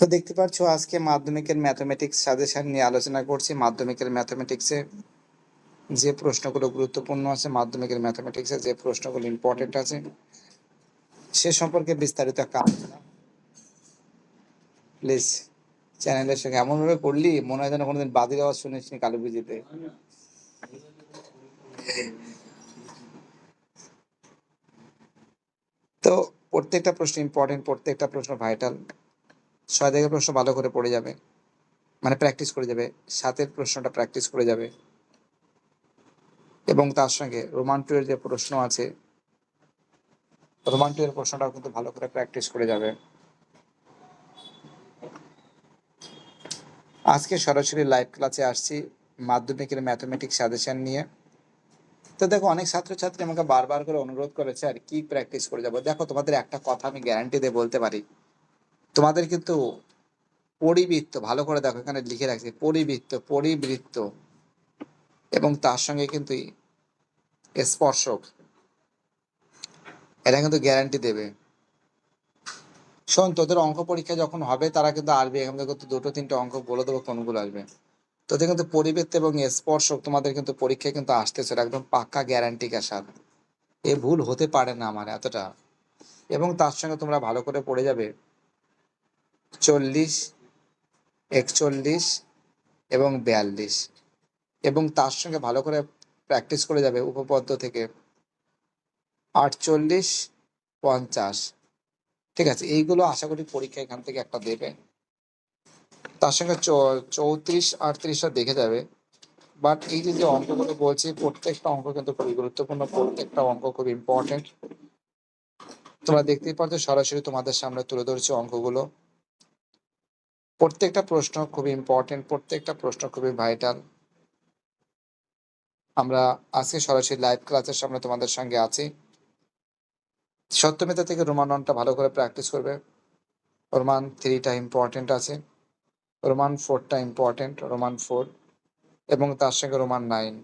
তো দেখতে পাচ্ছ, আজকে মাধ্যমিকের ম্যাথমেটিক্স সাজেশন নিয়ে আলোচনা করছি। মাধ্যমিকের ম্যাথমেটিক্সে যে প্রশ্নগুলো গুরুত্বপূর্ণ আছে, মাধ্যমিকের ম্যাথমেটিক্সে যে প্রশ্নগুলো ইম্পর্টেন্ট আছে, সে সম্পর্কে বিস্তারিত আলোচনা। প্লিজ চ্যানেলের সঙ্গে এমনভাবে করলি, মনে হয় যেন কোনোদিন বাদির আওয়াজ শুনিসনি কালী পুজোতে তো প্রত্যেকটা প্রশ্ন ইম্পর্টেন্ট প্রত্যেকটা প্রশ্ন ভাইটাল ছয় থেকে প্রশ্ন ভালো করে পড়ে যাবে। মানে প্র্যাকটিস করে যাবে। সাতের প্রশ্নটা প্র্যাকটিস করে যাবে। এবং তার সঙ্গে রোমান টু এর যে প্রশ্ন আছে রোমান টু এর প্রশ্নটাও কিন্তু ভালো করে প্র্যাকটিস করে যাবে। আজকে সরাসরি লাইভ ক্লাসে আসছি মাধ্যমিকের ম্যাথমেটিক্স সাজেশন নিয়ে। তো দেখো, অনেক ছাত্রছাত্রী আমাকে বারবার করে অনুরোধ করেছে আর কি প্র্যাকটিস করে যাব। দেখো, তোমাদের একটা কথা আমি গ্যারান্টি দিয়ে বলতে পারি। তোমাদের কিন্তু পরিবৃত্ত, ভালো করে দেখো, এখানে লিখে রাখছি, পরিবৃত্ত পরিবৃত্ত। এবং তার সঙ্গে কিন্তু স্পর্শক, এটা কিন্তু গ্যারান্টি দেবে। শোন, তোদের অঙ্ক পরীক্ষা যখন হবে, তারা কিন্তু আসবে, এখান থেকে দুটো, তিনটে অঙ্ক বলে দেবো, কোনগুলো আসবে। তোদের কিন্তু পরিবৃত্ত এবং স্পর্শক, তোমাদের কিন্তু পরীক্ষায় কিন্তু আসতেছে একদম পাক্কা গ্যারান্টি কাসার এ ভুল হতে পারে না আমার এতটা। এবং তার সঙ্গে তোমরা ভালো করে পড়ে যাবে। চল্লিশ একচল্লিশ এবং বিয়াল্লিশ। এবং তার সঙ্গে ভালো করে প্র্যাকটিস করে যাবে উপপদ্য থেকে। আটচল্লিশ, পঞ্চাশ। ঠিক আছে, এইগুলো আশা করি পরীক্ষা এখান থেকে একটা দেবে। তার সঙ্গে চৌত্রিশ, আটত্রিশটা দেখে যাবে। বাট এই যে যে অঙ্কগুলো বলছি, প্রত্যেকটা অঙ্ক কিন্তু খুবই গুরুত্বপূর্ণ, প্রত্যেকটা অঙ্ক খুব ইম্পর্টেন্ট তোমরা দেখতেই পাচ্ছ সরাসরি তোমাদের সামনে তুলে ধরছি অঙ্কগুলো। প্রত্যেকটা প্রশ্ন খুবই ইম্পর্টেন্ট প্রত্যেকটা প্রশ্ন খুবই ভাইটাল আমরা আজকে সরাসরি লাইভ ক্লাসের সামনে তোমাদের সঙ্গে আছি। সত্যমিতা থেকে রোমান ওয়ানটা ভালো করে প্র্যাকটিস করবে। রোমান থ্রিটা ইম্পর্টেন্ট আছে, রোমান ফোরটা ইম্পর্টেন্ট রোমান ফোর এবং তার সঙ্গে রোমান নাইন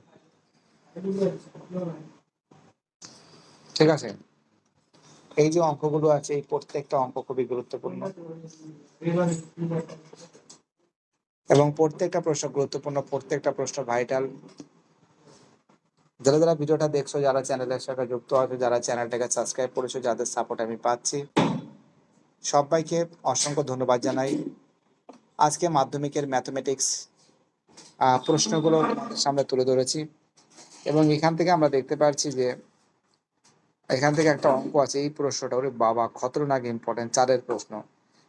ঠিক আছে? এই যে অঙ্কগুলো আছে, এই প্রত্যেকটা অঙ্ক খুবই গুরুত্বপূর্ণ। এবং প্রত্যেকটা প্রশ্ন গুরুত্বপূর্ণ, প্রত্যেকটা প্রশ্ন ভাইটাল যারা যারা ভিডিওটা দেখছ, যারা চ্যানেলের সাথে যুক্ত আছে, যারা চ্যানেলটাকে সাবস্ক্রাইব করেছ, যাদের সাপোর্ট আমি পাচ্ছি, সবাইকে অসংখ্য ধন্যবাদ জানাই। আজকে মাধ্যমিকের ম্যাথমেটিক্স প্রশ্নগুলো সামনে তুলে ধরেছি। এবং এখান থেকে আমরা দেখতে পাচ্ছি যে এখান থেকে একটা অঙ্ক আছে এই প্রশ্নটা। ওরে বাবা খতরনাক ইম্পর্টেন্ট চারের প্রশ্ন।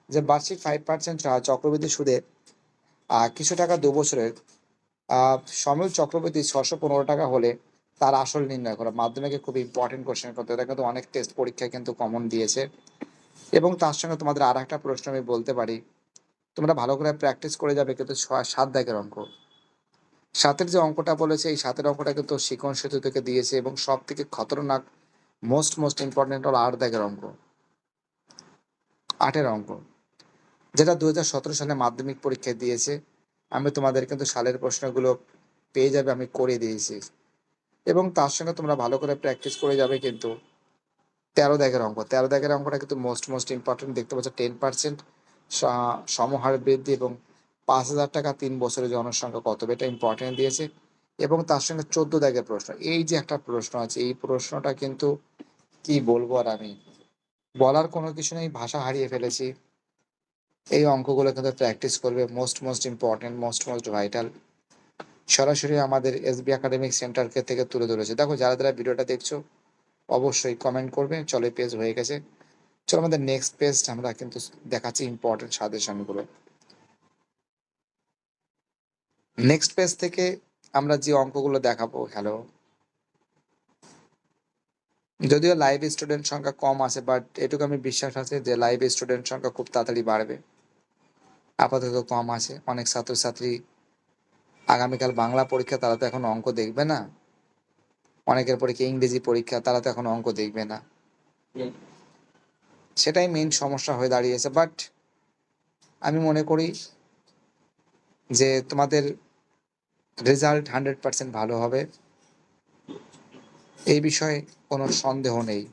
যে বার্ষিক ফাইভ পার্সেন্ট চক্রবৃদ্ধি সুদে কিছু টাকা দু বছরের আহ, সময় চক্রবৃদ্ধি ছশো পনেরো টাকা হলে তার আসল নির্ণয় করা। মাধ্যমিকে খুব ইম্পর্টেন্ট কোশ্চেন করতে এটা কিন্তু অনেক টেস্ট পরীক্ষায় কিন্তু কমন দিয়েছে। এবং তার সঙ্গে তোমাদের আর একটা প্রশ্ন আমি বলতে পারি। তোমরা ভালো করে প্র্যাকটিস করে যাবে কিন্তু সাত দাগের অঙ্ক। সাতের যে অঙ্কটা বলেছে এই সাতের অঙ্কটা কিন্তু শিকন সেতু থেকে দিয়েছে এবং সব থেকে খতরনাক মোস্ট মোস্ট ইম্পর্টেন্ট হলো আট দাগের অঙ্ক। আটের অঙ্ক। যেটা দু হাজার সতেরো সালে মাধ্যমিক পরীক্ষায় দিয়েছে, আমি তোমাদের কিন্তু সালের প্রশ্নগুলো পেয়ে যাবে, আমি করে দিয়েছি। এবং তার সঙ্গে তোমরা ভালো করে প্র্যাকটিস করে যাবে কিন্তু তেরো দাগের অঙ্ক। তেরো দাগের অঙ্কটা কিন্তু মোস্ট মোস্ট ইম্পর্টেন্ট দেখতে পাচ্ছ টেন পার্সেন্ট সমহার বৃদ্ধি এবং পাঁচ হাজার টাকা তিন বছরের জনসংখ্যা কত এটা ইম্পর্টেন্ট দিয়েছে। এবং তার সঙ্গে চোদ্দ দাগের প্রশ্ন। এই যে একটা প্রশ্ন আছে, এই প্রশ্নটা কিন্তু কি বলব আর আমি? বলার কোনো কিছু নেই, ভাষা হারিয়ে ফেলেছি। এই অঙ্কগুলো কিন্তু প্র্যাকটিস করবে most most important most most vital সরাসরি আমাদের এসবি একাডেমিক সেন্টারকে থেকে তুলে ধরেছে। দেখো, যারা যারা ভিডিওটা দেখছ, অবশ্যই কমেন্ট করবে, চলো পেজ হয়ে গেছে। চলো আমাদের নেক্সট পেজ আমরা কিন্তু দেখাচ্ছি ইম্পর্টেন্ট সাজেশনগুলো নেক্সট পেজ থেকে আমরা যে অঙ্কগুলো দেখাবো হ্যালো যদিও লাইভ স্টুডেন্ট সংখ্যা কম আছে বাট এটুকু আমি বিশ্বাস আছে যে লাইভ স্টুডেন্ট সংখ্যা খুব তাড়াতাড়ি বাড়বে। আপাতত কম আছে অনেক ছাত্রছাত্রী আগামীকাল বাংলা পরীক্ষা তারা তো এখন অঙ্ক দেখবে না। অনেকের পরীক্ষা ইংরেজি পরীক্ষা তারা তো এখন অঙ্ক দেখবে না। সেটাই মেইন সমস্যা হয়ে দাঁড়িয়েছে বাট আমি মনে করি যে তোমাদের রেজাল্ট হান্ড্রেড পার্সেন্ট ভালো হবে। এই বিষয়ে কোনো সন্দেহ নেই।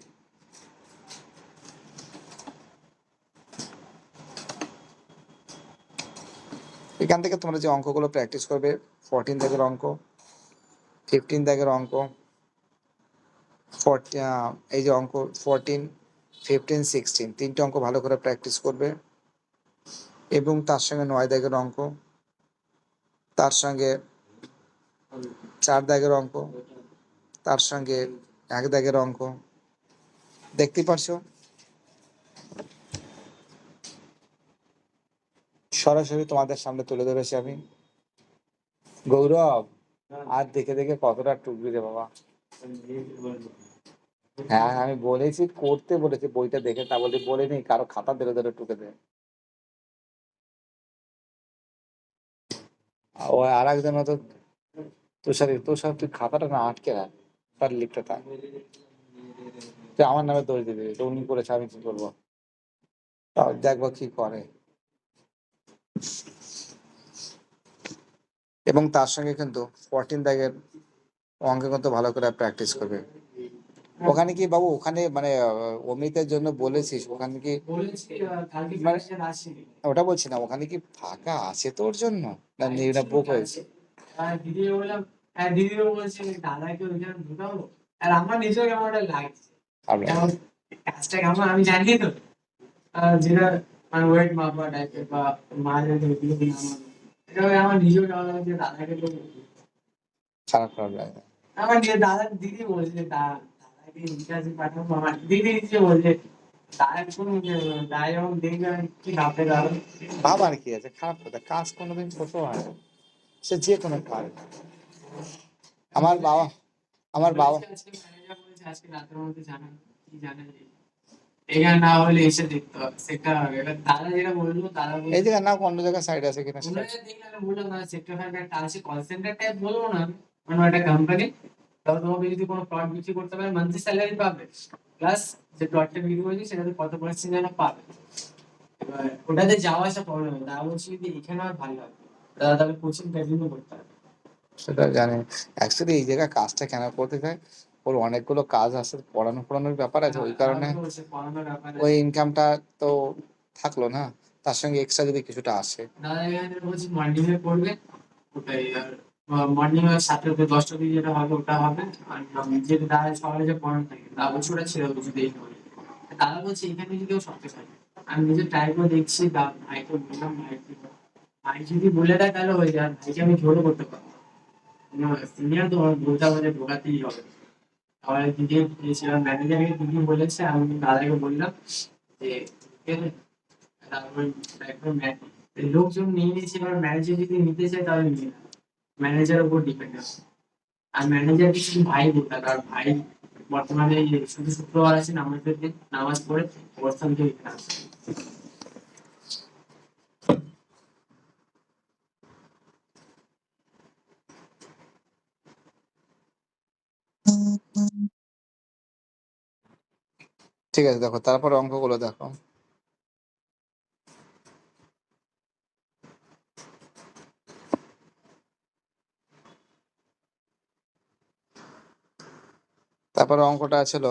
এখান থেকে তোমরা যে অঙ্কগুলো প্র্যাকটিস করবে ফোরটিন দাগের অঙ্ক ফিফটিন দাগের অঙ্ক এই যে অঙ্ক ফোরটিন ফিফটিন সিক্সটিন তিনটে অঙ্ক ভালো করে প্র্যাকটিস করবে। এবং তার সঙ্গে নয় দাগের অঙ্ক, তার সঙ্গে চার দাগের অঙ্ক, তার সঙ্গে এক দাগের অঙ্ক। দেখতে পারছ? সরাসরি তোমাদের সামনে তুলে ধরেছি আমি। গৌরব, আর দেখে দেখে কতটা টুকবি রে বাবা। হ্যাঁ আমি বলেছি, করতে বলেছি, বইটা দেখে তা বলে বলিনি কারও খাতা ধরে ধরে টুকে দে। ও আর একজন হয়তো তুষার তুষার তুই খাতাটা না আটকে রাখ তার লিখতে থাক। আমার নামে দোষ দিবি এটা উনি করেছে আমি কি করব? তাও দেখব কি করে। এবং তার সঙ্গে কিন্তু ফোরটিন দাগের অঙ্ক কিন্তু ভালো করে প্র্যাকটিস করবে। ওখানে কি বাবু ওখানে মানে অমৃতের জন্য বলেছিস ওখানে কি মানে- ওটা বলছি না ওখানে কি ফাঁকা আছে তোর জন্য? না বুক হয়েছে। দিদি বললাম হ্যাঁ দিদিও বলছে দাদাকে ওইখানে ঢুকাবো? আর আমার লাগছে। কাজটা কেমন আমি জানি তো। যেটা মানে ওয়েট মাপা টাইপের বা মাঝে ওইগুলো এটা আমার নিজেও কেমন লাগছে দাদাকে তো খারাপ খারাপ লাগে আমার দাদা দিদি বলছে দা- দাদাকে ইন্টারভিউ পাঠাবো। আমার দিদি নিজে বলছে দাদা যখন দেখবে কি ভাবতে দাদা ভাবার কি আছে? খারাপ কথা কাজ কোনোদিন ছোট হয় না। সে যে কোনো কাজ। আমার বাবা আমার বাবা। না এই অন্য জায়গায় সাইড আছে কিনা বলব না। মানে একটা কোম্পানি তবে তোমাকে যদি কোনো প্লট বিক্রি করতে পারে মান্থলি স্যালারি পাবে। প্লাস যে প্লটটা বিক্রি করেছি সেটাতে কত পার্সেন্ট যেন পাবে। এবার ওটাতে যাওয়া আসা প্রবলেম হবে বলছি যদি এখানে আর ভালো হবে কোচিং কন্টিনিউ করতে হবে। সেটা জানি। অ্যাকচুয়ালি এই জায়গায় কাজটা কেন করতে চায় ওর অনেকগুলো কাজ আছে পড়ানো পড়ানোর ব্যাপার আছে ওই কারণে পড়ানোর ব্যাপারে ওই ইনকামটা তো থাকল না। তার সঙ্গে এক্সট্রা যদি কিছুটা আসে। দাদা মর্নিং এ পড়বে ওটাই মর্নিং এ সাতটা থেকে দশটা অব্দি যেটা হবে ওটা হবে। আর যে দাদা সকালে যে পড়ানো থাকে দাদা বলছে ছেড়ে দেবো যদি এই বলছে এখানে যদি কেউ আমি নিজে ট্রাই করে দেখছি বললাম। ভাই যদি বলে দেয় তাহলে হয়ে যায় ভাইকে আমি জোরও করতে পারব সিনিয়র তো আমার বলতে যে ঢোকাতেই হবে। তাহলে দিদি সেবার ম্যানেজারকে দিদি বলেছে, আমি দাদাকে বললাম যে লোকজন নিয়ে নিয়েছে, এবার ম্যানেজার যদি নিতে চায় তাহলে নিয়ে নেবে। ম্যানেজার উপর ডিপেন্ড আছে। আর ম্যানেজার কিছু ভাই বলতে আর ভাই বর্তমানে শুধু শুক্রবার আছে নামাজের দিন, নামাজ পড়ে অবস্থান থেকে আসে। ঠিক আছে, দেখো, তারপরে অঙ্কগুলো দেখো। তারপরে অঙ্কটা ছিল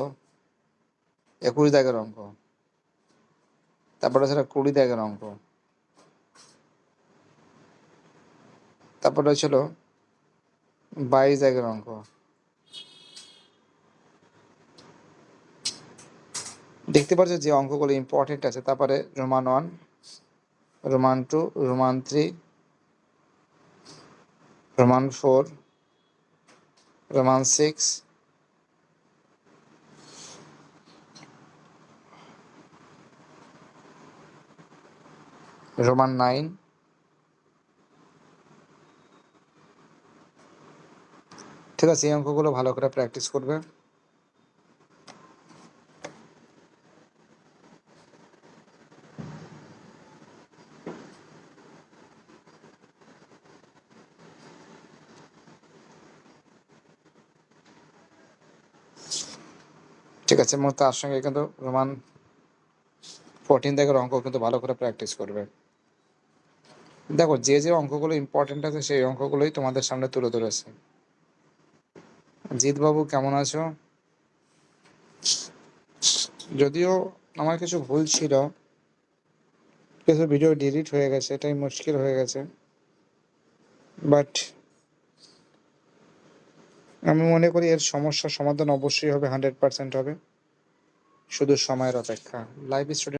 একুশ দাগের অঙ্ক। তারপরে ছিল কুড়ি দাগের অঙ্ক। তারপরে ছিল বাইশ দাগের অঙ্ক। দেখতে পারছ যে অঙ্কগুলো ইম্পর্টেন্ট আছে। তারপরে roman one roman two roman three roman four roman six roman nine ঠিক আছে, এই অঙ্কগুলো ভালো করে প্র্যাকটিস করবে। ঠিক আছে, এবং তার সঙ্গে কিন্তু রোমান ফোরটিন থেকে অঙ্ক কিন্তু ভালো করে প্র্যাকটিস করবে। দেখো, যে যে অঙ্কগুলো ইম্পর্টেন্ট আছে, সেই অঙ্কগুলোই তোমাদের সামনে তুলে ধরেছে। জিৎ বাবু কেমন আছো? যদিও আমার কিছু ভুল ছিল কিছু ভিডিও ডিলিট হয়ে গেছে, এটাই মুশকিল হয়ে গেছে। বাট আমি মনে করি এর সমস্যার সমাধান অবশ্যই হবে হান্ড্রেড পার্সেন্ট হবে। শুধু সময়ের অপেক্ষা। Live student